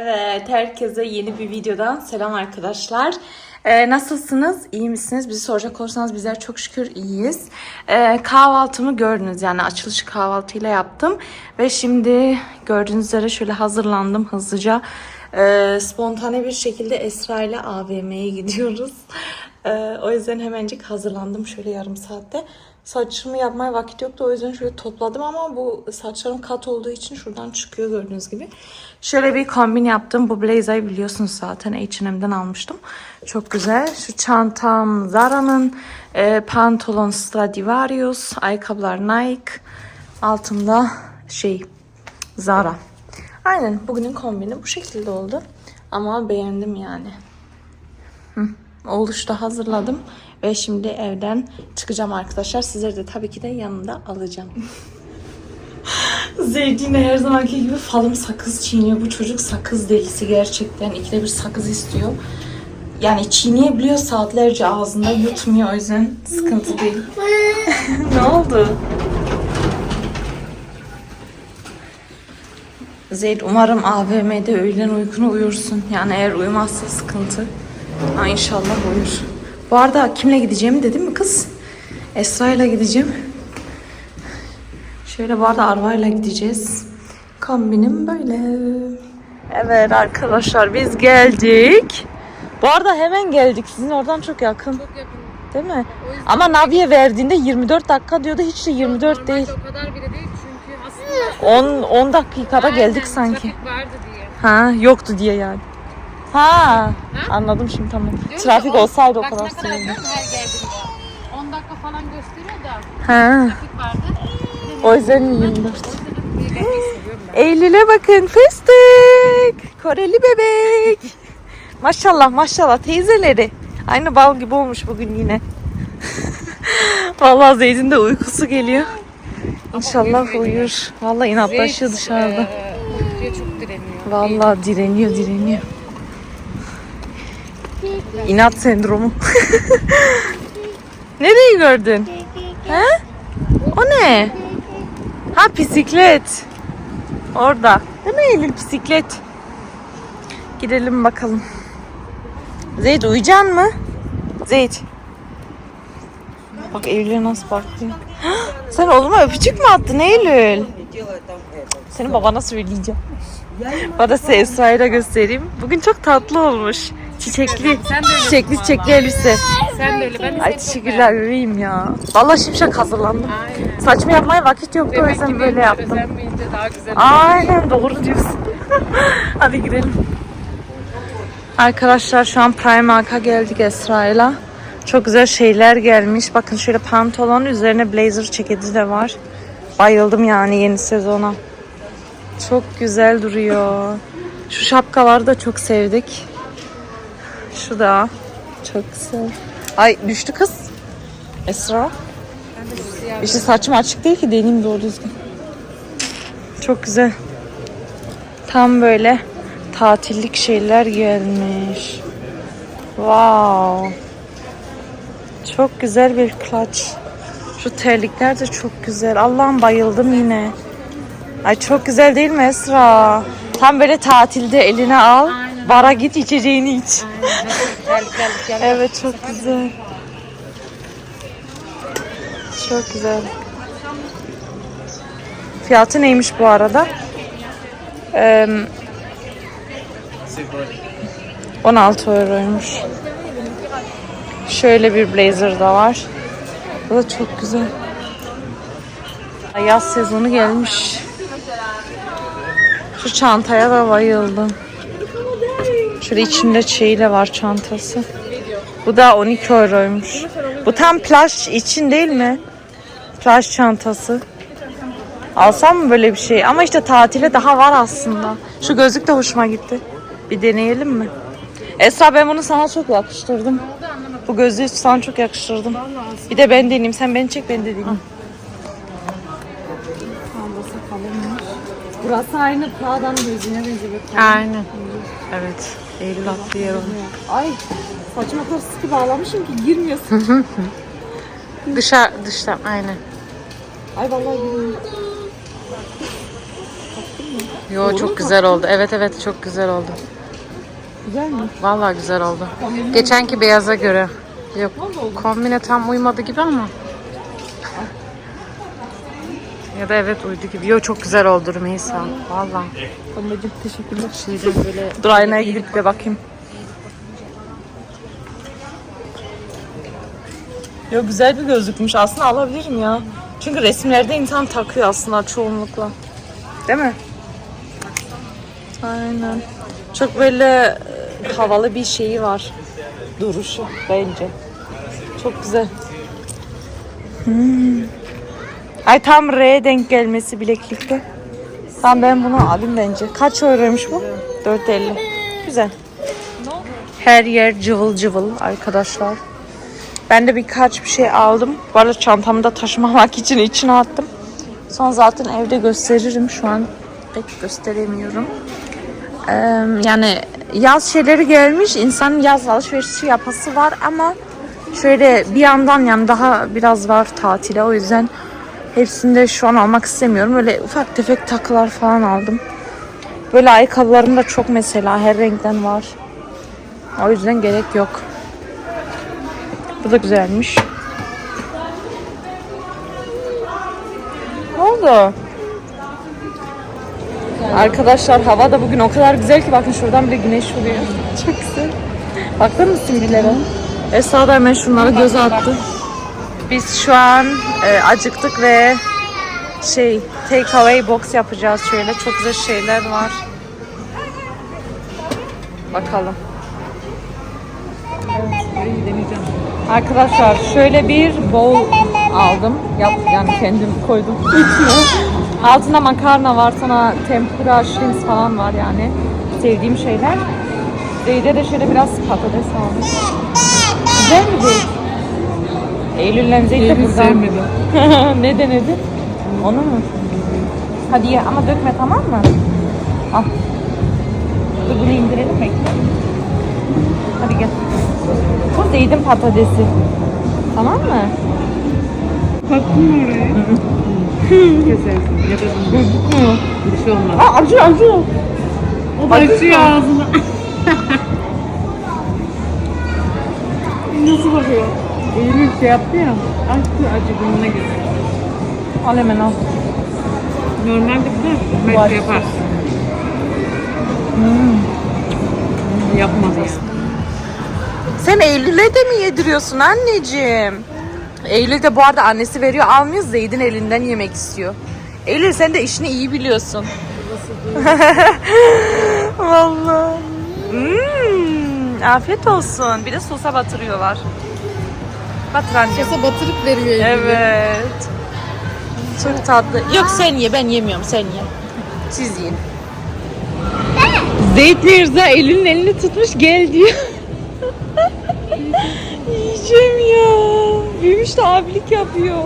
Evet, herkese yeni bir videodan selam arkadaşlar. Ee, nasılsınız? İyi misiniz? Bizi soracak olursanız bizler çok şükür iyiyiz. Ee, kahvaltımı gördünüz yani açılış kahvaltıyla yaptım. Ve şimdi gördüğünüz üzere şöyle hazırlandım hızlıca. Ee, spontane bir şekilde Esra ile AVM'ye gidiyoruz. Ee, o yüzden hemencik hazırlandım şöyle yarım saatte. Saçımı yapmaya vakit yoktu o yüzden şöyle topladım ama bu saçlarım kat olduğu için şuradan çıkıyor gördüğünüz gibi. Şöyle bir kombin yaptım. Bu blazer'ı biliyorsunuz zaten H&M'den almıştım. Çok güzel. Şu çantam Zara'nın, e, pantolon Stradivarius, ayakkabılar Nike, altımda şey Zara. Aynen bugünün kombini bu şekilde oldu. Ama beğendim yani. Oluşta hazırladım ve şimdi evden çıkacağım arkadaşlar. Sizleri de tabii ki de yanımda alacağım. Zeyd yine her zamanki gibi falım sakız çiğniyor. Bu çocuk sakız delisi gerçekten. İkide bir sakız istiyor. Yani çiğneyebiliyor saatlerce ağzında yutmuyor o yüzden sıkıntı değil. ne oldu? Zeyd umarım AVM'de öğlen uykunu uyursun. Yani eğer uyumazsa sıkıntı. Ha inşallah uyur. Bu arada kimle gideceğimi dedim mi kız? Esra ile gideceğim. Şöyle bu arada Arva'yla gideceğiz. Kombinim böyle. Evet arkadaşlar biz geldik. Bu arada hemen geldik. Sizin oradan çok yakın. Çok yakın. Değil mi? Ama Naviye verdiğinde 24 dakika diyordu. Hiç de 24 değil. normalde o kadar bile değil çünkü aslında 10 10 dakikada geldik Aynen, sanki. Trafik vardı diye. Ha, yoktu diye yani. Ha, anladım şimdi tamam. Diyor Trafik ki, on- olsaydı o bak kadar ne kadar diyorum her geldiğimde. 10 dakika falan gösteriyor da Ha, trafik vardı. o yüzden 24. O yüzden hep bir gelmeyi seviyorum ben. Eylül'e bakın fıstık. Koreli bebek. Maşallah maşallah teyzeleri. Aynı bal gibi olmuş bugün yine. Vallahi Zeyd'in de uykusu geliyor. İnşallah uyur. Vallahi inatlaşıyor dışarıda. eee, uykuya çok direniyor. Vallahi direniyor direniyor. İnat sendromu. Nereyi gördün? He? O ne? Ha bisiklet. Orada. Değil mi Eylül bisiklet? Gidelim bakalım. Zeyd uyuyacaksın mı? Zeyd. Bak Eylül'e nasıl bakıyor. Sen oğluma öpücük mü attın Eylül? Senin babana söyleyeceğim. Bana size Esra'yı da göstereyim. Bugün çok tatlı olmuş. Çiçekli, Sen de çiçekli valla. çiçekli elbise. Sen de öyle. Ben de Ay teşekkürler bebeğim ya. Vallahi şimşek hazırlandım. Aynen. Saçma yapmaya vakit yoktu o yüzden böyle yaptım. daha güzel. Aynen doğru diyorsun. Hadi gidelim. Arkadaşlar şu an Primark'a geldik Esra'yla. Çok güzel şeyler gelmiş. Bakın şöyle pantolon üzerine blazer ceketi de var. Bayıldım yani yeni sezona. Çok güzel duruyor. Şu şapkaları da çok sevdik. Şu da çok güzel. Ay düştü kız. Esra. İşte saçım açık değil ki deneyim doğru düzgün. Çok güzel. Tam böyle tatillik şeyler gelmiş. Wow. Çok güzel bir clutch. Şu terlikler de çok güzel. Allah'ım bayıldım yine. Ay çok güzel değil mi Esra? Tam böyle tatilde eline al. Bara git içeceğini iç. Geldik geldik geldik. Evet çok güzel. Çok güzel. Fiyatı neymiş bu arada? Ee, 16 euroymuş. Şöyle bir blazer da var. Bu da çok güzel. Yaz sezonu gelmiş. Şu çantaya da bayıldım. Şöyle içinde şeyle var çantası. Bu da 12 euroymuş. Bu tam plaj için değil mi? Plaj çantası. Alsam mı böyle bir şey? Ama işte tatile daha var aslında. Şu gözlük de hoşuma gitti. Bir deneyelim mi? Esra ben bunu sana çok yakıştırdım. Bu gözlüğü sana çok yakıştırdım. Bir de ben deneyeyim. Sen beni çek ben de deneyeyim. Burası aynı Pra'dan gözüne benziyor. Aynen. Evet. Eylül attığı yer olmuş. Ay saçma kadar sıkı bağlamışım ki girmiyorsun. Dışarı, dıştan aynen. Ay vallahi girmiyor. Yo çok güzel oldu. Evet evet çok güzel oldu. Güzel mi? Vallahi güzel oldu. Geçenki beyaza göre. Yok kombine tam uymadı gibi ama. Ya da evet uydu gibi. Yo çok güzel oldu Rümeysa. Vallahi. Ablacığım teşekkürler. Şeyden böyle Dur aynaya gidip bir bakayım. Yo güzel bir gözlükmüş. Aslında alabilirim ya. Çünkü resimlerde insan takıyor aslında çoğunlukla. Değil mi? Aynen. Çok böyle e, havalı bir şeyi var. Duruşu bence. Çok güzel. Hmm. Ay tam R'ye denk gelmesi bileklikte. Tamam ben bunu alayım bence. Kaç euroymuş bu? 4.50. Güzel. Her yer cıvıl cıvıl arkadaşlar. Ben de birkaç bir şey aldım. Bu arada çantamı da taşımamak için içine attım. Son zaten evde gösteririm. Şu an pek gösteremiyorum. Ee, yani yaz şeyleri gelmiş. İnsanın yaz alışverişi yapası var ama şöyle bir yandan yani daha biraz var tatile. O yüzden hepsini de şu an almak istemiyorum. Öyle ufak tefek takılar falan aldım. Böyle ayakkabılarım da çok mesela her renkten var. O yüzden gerek yok. Bu da güzelmiş. Ne oldu? Arkadaşlar hava da bugün o kadar güzel ki bakın şuradan bile güneş vuruyor. Çok güzel. Bakar mısın birilere? Esra da hemen şunlara göz attı. Biz şu an e, acıktık ve şey take away box yapacağız şöyle. Çok güzel şeyler var. Bakalım. Arkadaşlar şöyle bir bowl aldım. Yap, yani kendim koydum. Altında makarna var. Sana tempura, shrimps falan var yani. Sevdiğim şeyler. Zeyde de şöyle biraz patates almış. Güzel mi değil? Eylül'le Zeyd de Eylül buradan. sevmedi. ne denedi? Onu mu? Hadi ye ama dökme tamam mı? Al. Dur bunu indirelim bekle. Hadi gel. Bu Zeyd'in patatesi. Tamam mı? Baktın mı oraya? Kesersin. Yapalım. Gözükmüyor. Bir şey olmaz. Aa acı acı. O da açıyor ağzını. Nasıl bakıyor? Eylül şey yaptı ya. Açtı acı burnuna girdi. Al hemen al. Normalde bu da belki yapar. Yapmaz aslında. Sen Eylül'e de mi yediriyorsun anneciğim? Eylül de bu arada annesi veriyor almıyor Zeyd'in elinden yemek istiyor. Eylül sen de işini iyi biliyorsun. Vallahi. Hmm, afiyet olsun. Bir de sosa batırıyorlar. Batır annem. Sosa batırıp veriyor Evet. Çok tatlı. Yok sen ye ben yemiyorum sen ye. Siz yiyin. Zeyt Mirza elinin elini tutmuş gel diyor. Yiyeceğim ya. Büyümüş de abilik yapıyor.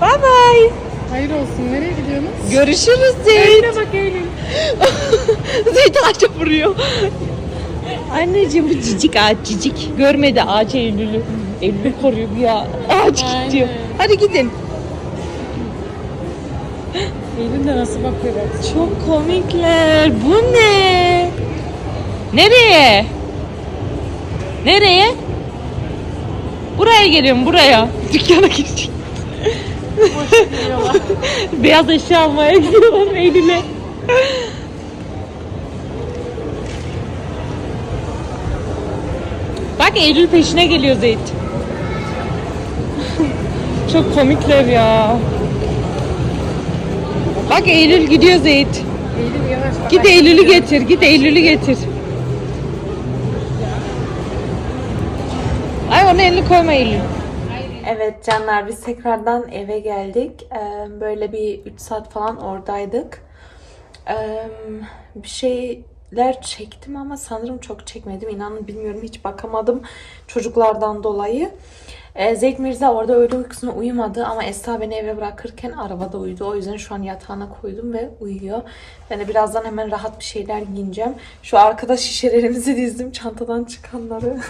Bye bye. Hayır olsun. Nereye gidiyorsunuz? Görüşürüz Zeyt. bak Eylül. Zeyt ağaca vuruyor. Anneciğim bu cicik ağaç cicik. Görmedi ağaç Eylül'ü. Eylül'ü koruyor ya. Ağaç gidiyor. Hadi gidin. Eylül de nasıl bakıyor bak. Çok komikler. Bu ne? Nereye? Nereye? Buraya geliyorum buraya. Dükkana girecek. Beyaz eşya almaya gidiyorlar Eylül'e. Bak Eylül peşine geliyor Zeyt. Çok komikler ya. Bak Eylül gidiyor Zeyt. Eylül yavaş. Git Eylül'ü getir. Git Eylül'ü getir. Ay ona elini koyma Eylül. Evet canlar biz tekrardan eve geldik. Ee, Böyle bir 3 saat falan oradaydık. Ee, Bir şeyler çektim ama sanırım çok çekmedim. İnanın bilmiyorum hiç bakamadım çocuklardan dolayı. Ee, Zeyd Mirza orada öğle uykusuna uyumadı ama Esra beni eve bırakırken arabada uyudu. O yüzden şu an yatağına koydum ve uyuyor. Ben de birazdan hemen rahat bir şeyler giyineceğim. Şu arkada şişelerimizi dizdim çantadan çıkanları.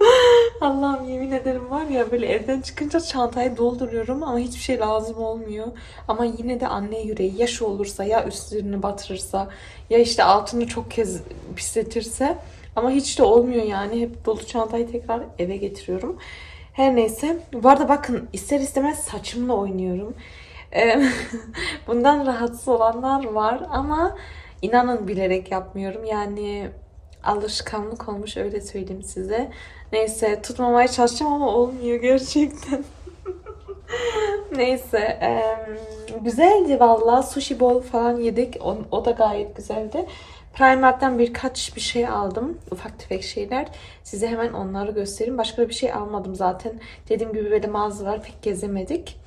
Allah'ım yemin ederim var ya böyle evden çıkınca çantayı dolduruyorum ama hiçbir şey lazım olmuyor. Ama yine de anne yüreği ya şu olursa ya üstlerini batırırsa ya işte altını çok kez pisletirse ama hiç de olmuyor yani. Hep dolu çantayı tekrar eve getiriyorum. Her neyse. Bu arada bakın ister istemez saçımla oynuyorum. Bundan rahatsız olanlar var ama inanın bilerek yapmıyorum. Yani alışkanlık olmuş öyle söyleyeyim size. Neyse tutmamaya çalışacağım ama olmuyor gerçekten. Neyse güzeldi valla sushi bowl falan yedik o da gayet güzeldi. Primark'tan birkaç bir şey aldım. Ufak tefek şeyler. Size hemen onları göstereyim. Başka bir şey almadım zaten. Dediğim gibi böyle mağazalar pek gezemedik.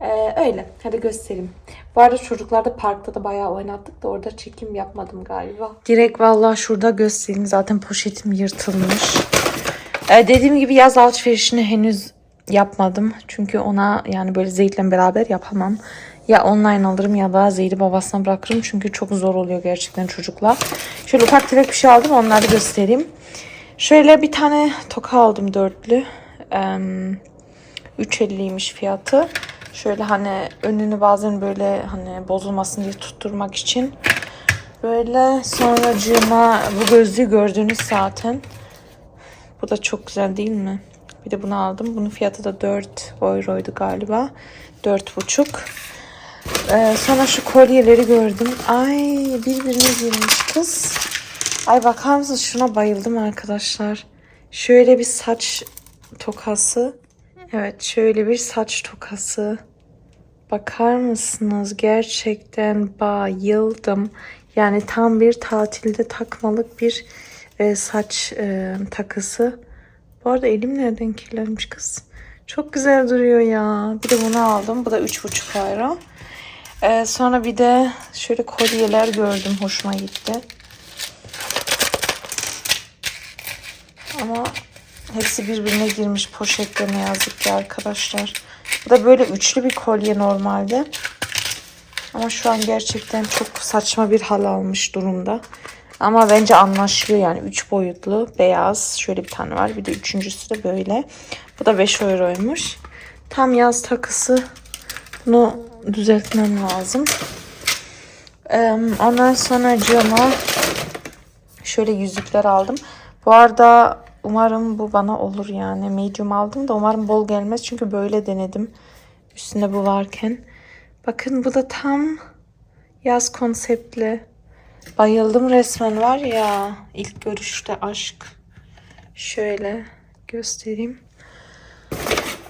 Ee, öyle. Hadi göstereyim. Bu arada çocuklar da parkta da bayağı oynattık da orada çekim yapmadım galiba. Direkt valla şurada göstereyim. Zaten poşetim yırtılmış. Ee, dediğim gibi yaz alışverişini henüz yapmadım. Çünkü ona yani böyle Zeyt'le beraber yapamam. Ya online alırım ya da Zeyt'i babasına bırakırım. Çünkü çok zor oluyor gerçekten çocukla. Şöyle ufak tefek bir şey aldım onları göstereyim. Şöyle bir tane toka aldım dörtlü. Ee, 3.50'ymiş fiyatı. Şöyle hani önünü bazen böyle hani bozulmasın diye tutturmak için. Böyle sonracığıma bu gözlüğü gördünüz zaten. Bu da çok güzel değil mi? Bir de bunu aldım. Bunun fiyatı da 4 euroydu galiba. 4,5. Ee, sonra şu kolyeleri gördüm. Ay birbirine girmiş kız. Ay bakar mısınız? Şuna bayıldım arkadaşlar. Şöyle bir saç tokası. Evet şöyle bir saç tokası. Bakar mısınız? Gerçekten bayıldım. Yani tam bir tatilde takmalık bir e, saç e, takısı. Bu arada elim nereden kirlenmiş kız? Çok güzel duruyor ya. Bir de bunu aldım. Bu da 3,5 euro. E, sonra bir de şöyle kolyeler gördüm. Hoşuma gitti. Ama hepsi birbirine girmiş poşette ne yazık ki arkadaşlar. Bu da böyle üçlü bir kolye normalde. Ama şu an gerçekten çok saçma bir hal almış durumda. Ama bence anlaşılıyor yani. Üç boyutlu beyaz. Şöyle bir tane var. Bir de üçüncüsü de böyle. Bu da 5 euroymuş. Tam yaz takısı. Bunu düzeltmem lazım. Ondan sonra cama şöyle yüzükler aldım. Bu arada umarım bu bana olur yani. Medium aldım da umarım bol gelmez. Çünkü böyle denedim. Üstünde bu varken. Bakın bu da tam yaz konseptli. Bayıldım resmen var ya. ilk görüşte aşk. Şöyle göstereyim.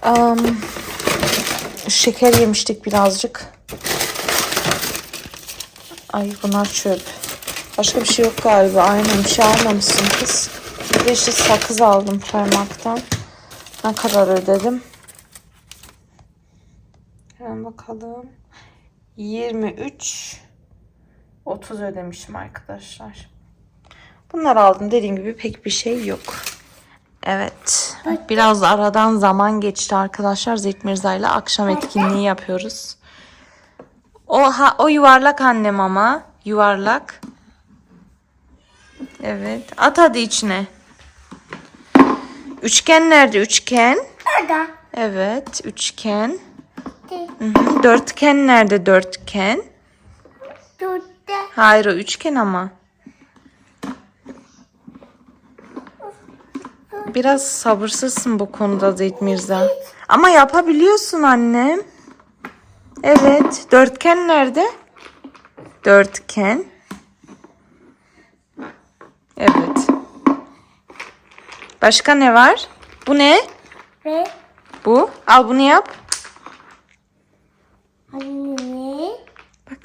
Am, şeker yemiştik birazcık. Ay bunlar çöp. Başka bir şey yok galiba. Aynen bir şey almamışsın kız. Bir işte sakız aldım Primark'tan. Ne kadar ödedim? Hemen bakalım. 23 30 ödemişim arkadaşlar. Bunları aldım. Dediğim gibi pek bir şey yok. Evet. Biraz aradan zaman geçti arkadaşlar. Zeyt Mirza ile akşam etkinliği yapıyoruz. O, ha, o yuvarlak annem ama. Yuvarlak. Evet. At hadi içine. Üçgen nerede? Üçgen. Orada. Evet. Üçgen. Hı hı. Dörtgen nerede? Dörtgen. Durdu. Hayır o üçgen ama. Biraz sabırsızsın bu konuda Zeyt Mirza. Ama yapabiliyorsun annem. Evet. Dörtgen nerede? Dörtgen. Evet. Başka ne var? Bu ne? Ve Bu. Al bunu yap. anne. Bak.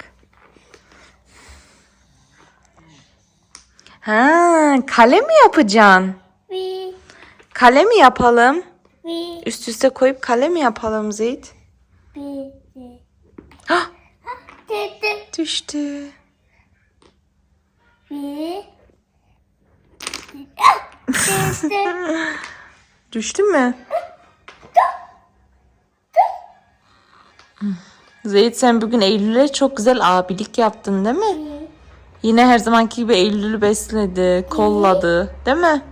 Ha, kale mi yapacaksın? Kale mi yapalım? ve Üst üste koyup kale mi yapalım Zeyt? ve. Hah, düştü. Ve. Durdu. Düştü mü? Zeyt sen bugün Eylül'e çok güzel abilik yaptın değil mi? Yine her zamanki gibi Eylül'ü besledi, kolladı değil mi?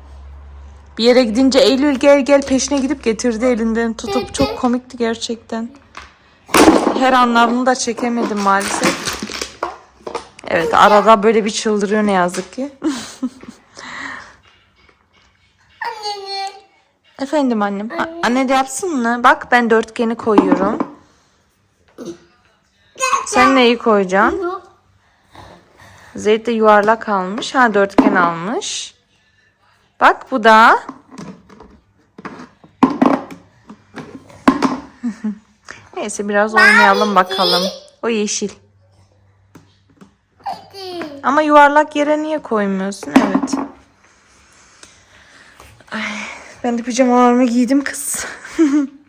Bir yere gidince Eylül gel gel peşine gidip getirdi elinden tutup. Çok komikti gerçekten. Her anlarını da çekemedim maalesef. Evet arada böyle bir çıldırıyor ne yazık ki. Efendim annem. A- anne de yapsın mı? Bak ben dörtgeni koyuyorum. Sen neyi koyacaksın? Zeyt de yuvarlak almış. Ha dörtgen almış. Bak bu da. Neyse biraz oynayalım bakalım. O yeşil. Ama yuvarlak yere niye koymuyorsun? Evet. Ay, ben de pijamalarımı giydim kız.